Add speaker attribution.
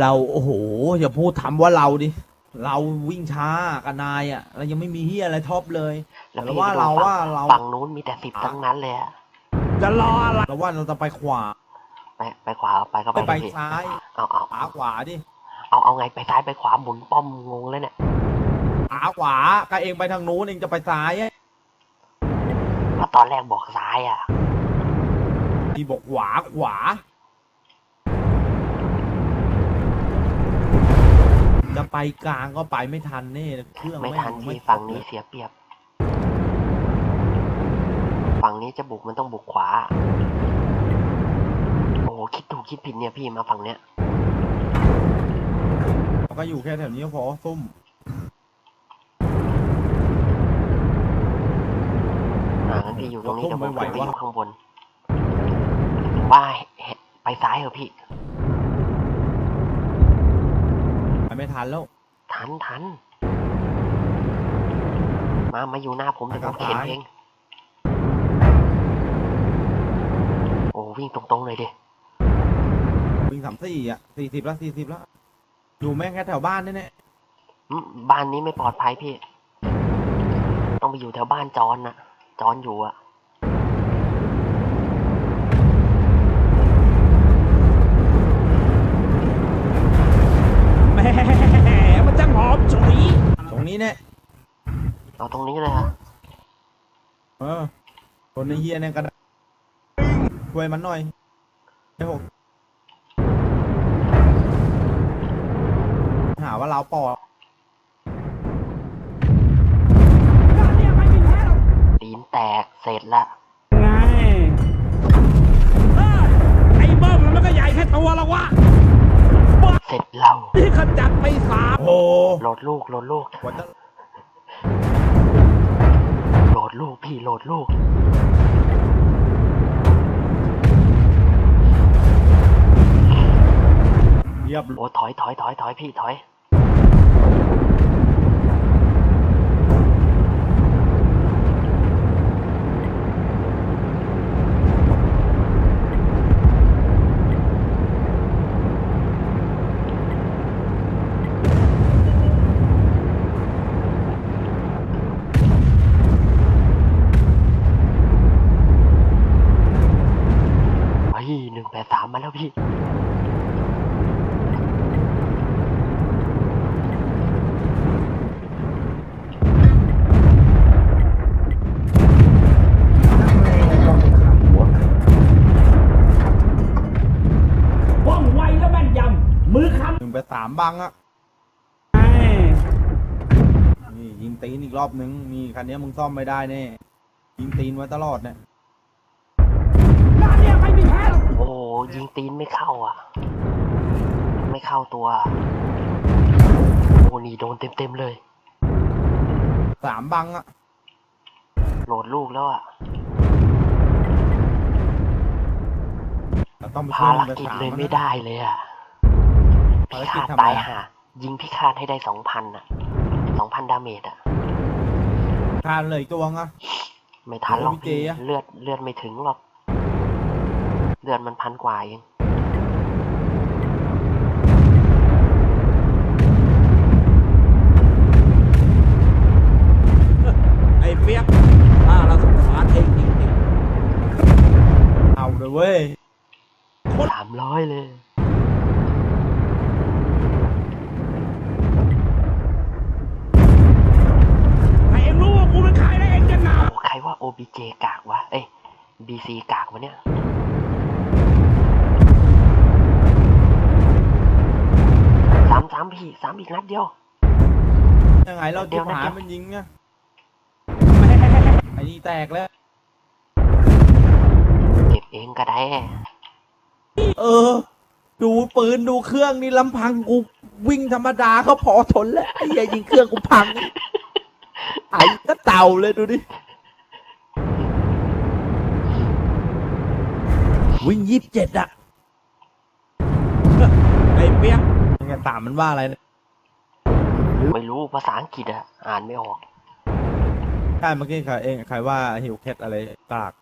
Speaker 1: เราโอ้โหอย่าพูดทำว่าเราดิเราวิ่งช้ากับนายอะเรายังไม่มีเฮียอะไรท็อปเลย
Speaker 2: แล้ว
Speaker 1: แต่
Speaker 2: พี่
Speaker 1: ว่า
Speaker 2: ไปดู
Speaker 1: เรา
Speaker 2: ฝั่ง
Speaker 1: ว่าเรา
Speaker 2: ฝั่งนู้นมีแต่สิบทั้งนั้นเลยอะ
Speaker 1: จะรออะไรเราว่าเราจะไปขวา
Speaker 2: ไปไปขวาไปก็
Speaker 1: ไป
Speaker 2: ไป
Speaker 1: ไป
Speaker 2: เลยพี่
Speaker 1: ซ้าย
Speaker 2: เอาเอา
Speaker 1: ขวาขวาดิ
Speaker 2: เอาเอาไงไปซ้ายไปขวาหมุนป้อมงงเลยเนี่ย
Speaker 1: ขวาขวาก็เองไปทางนู้นเองจะไปซ้ายอะ
Speaker 2: เพราะตอนแรกบอกซ้ายอะ
Speaker 1: ที่บอกขวาขวา จะ ไปกลางก็ไปไม่ทันแน่เครื่อง
Speaker 2: ไม่
Speaker 1: แง
Speaker 2: ทัน
Speaker 1: ไม่
Speaker 2: ที่ฝั่งนี้เสียเปรียบ ฝั่งนี้จะบุกมันต้องบุกขวา โอ้โหคิดถูกคิดผิดเนี่ยพี่มาฝั่งเนี้ย
Speaker 1: เราก็อยู่แค่แถวนี้ก็พอซุ่ม
Speaker 2: อ่างั้นพี่อยู่ตรงนี้
Speaker 1: เรา
Speaker 2: เดี๋ยว
Speaker 1: พุ่
Speaker 2: ผม
Speaker 1: งไม่ไหว
Speaker 2: ขึ้นไปอ
Speaker 1: วะ
Speaker 2: ยู่ข้างบนว่าให้ไปซ้ายเหรอพี่
Speaker 1: ไปไม่ทันแล้ว
Speaker 2: ทันทันมามาอยู่หน้าผมเดี๋ยวผม
Speaker 1: ไป
Speaker 2: เข็น
Speaker 1: ซ้าย
Speaker 2: เอง โอ้วิ่งตรงๆเลยดิ
Speaker 1: วิ่งสามสี่อะสี่สิบแล้วสี่สิบแล้วอยู่แม่งแค่แถวบ้านนี่แน่
Speaker 2: อืมบ้านนี้ไม่ปลอดภัยพี่ ต้องไปอยู่แถวบ้านจอนน่ะ จอนอยู่อะ
Speaker 1: แหม่มันจังหอมฉุยตรงนี้แน่
Speaker 2: เอา ตรงนี้เลยอะ
Speaker 1: เออคนในเฮียเนี่ยก็ได้ช่วยมันหน่อยไอ้หกหาว่าเราปอด
Speaker 2: ตีนแตกเสร็จละ
Speaker 3: ไงเอ้ยไอ้เบิ้มมันก็ใหญ่แค่ตัวละวะ
Speaker 2: เสร็จเรา
Speaker 3: นี่ขจัดไปสาม
Speaker 1: โอ้โห
Speaker 2: โหลดลูกโหลดลูก
Speaker 1: กว่าจะ
Speaker 2: โหลดลูกพี่โหลดลูก
Speaker 1: เรียบ
Speaker 2: โอ้ถอยถอยถอยถอยพี่ถอย เฮ้ย หนึ่งแปดสามมาแล้วพี่
Speaker 3: ว่องไวและแม่นยำ มือคำ
Speaker 1: หนึ่งไปสามบังอะ
Speaker 3: ไอ้
Speaker 1: นี่ยิงตีนอีกรอบนึงนี่คันนี้มึงซ่อมไม่ได้แน่ยิงตีนไว้ตลอดเนี่ย
Speaker 2: ตีนไม่เข้าอะ ไม่เข้าตัวโอ้นี่โดนเต็มเต็มๆเลย
Speaker 1: สามบังอะ
Speaker 2: โหลดลูกแล้วอะ
Speaker 1: เราต้องไปช่ว
Speaker 2: ภายร
Speaker 1: มันไป
Speaker 2: กิจ
Speaker 1: สาม
Speaker 2: เลย
Speaker 1: มัน
Speaker 2: ไม่
Speaker 1: นะ
Speaker 2: ได้เลยอะ
Speaker 1: ภาร
Speaker 2: พิ
Speaker 1: กิจ
Speaker 2: ฆาต
Speaker 1: ทำอะไร
Speaker 2: ตาย
Speaker 1: อะ
Speaker 2: ห่ายิงพิฆาตให้ได้สองพันอะสองพันดาเมจอะ
Speaker 1: คานเลยอีกตัวงอะ
Speaker 2: ไม่ทันหรอก
Speaker 1: โอ้ยพี่เจ
Speaker 2: พี่
Speaker 1: อะ
Speaker 2: เลือดเลือดไม่ถึงหรอก เลือดมันพันกว่าเอง
Speaker 3: ไอ้เปียกถ้าเราสงสารเองจริง
Speaker 1: เอาเลยเว้ย
Speaker 2: สามร้อยเลย
Speaker 3: ๆให้เองรู้ว่ากูเป็นใครแล้วเองจะหนาว
Speaker 2: โอ้ใครว่า OBJ กากวะ เอ้ย BC กากวะเนี่ย สามสามพี่สามอีกนัดเดียว
Speaker 1: ยังไงเรา
Speaker 2: เดี๋
Speaker 1: จิ
Speaker 2: ย
Speaker 1: บ
Speaker 2: วนะ
Speaker 1: หา
Speaker 2: เดี๋
Speaker 1: ย
Speaker 2: ยว
Speaker 1: มันยิงอะไอ้นี่แตกแล้ว
Speaker 2: เก็บเองก็ได้
Speaker 1: เออ ดูปืนดูเครื่องนี่ลำพังกูวิ่งธรรมดาก็พอทนแล้วไอ้เหี้ยยิงเครื่องกูพังไอ้ก็เต่าเลยดูดิวิ่งยี่สิบเจ็ดอะ
Speaker 3: ไอ้เปียก
Speaker 1: ยังไงตามมันว่าอะไรเนี่ย
Speaker 2: ไม่รู้ภาษาอังกฤษอะอ่านไม่ออก
Speaker 1: ใช่เมื่อกี้ใครเองใครว่าหิวเคสอะไรกาก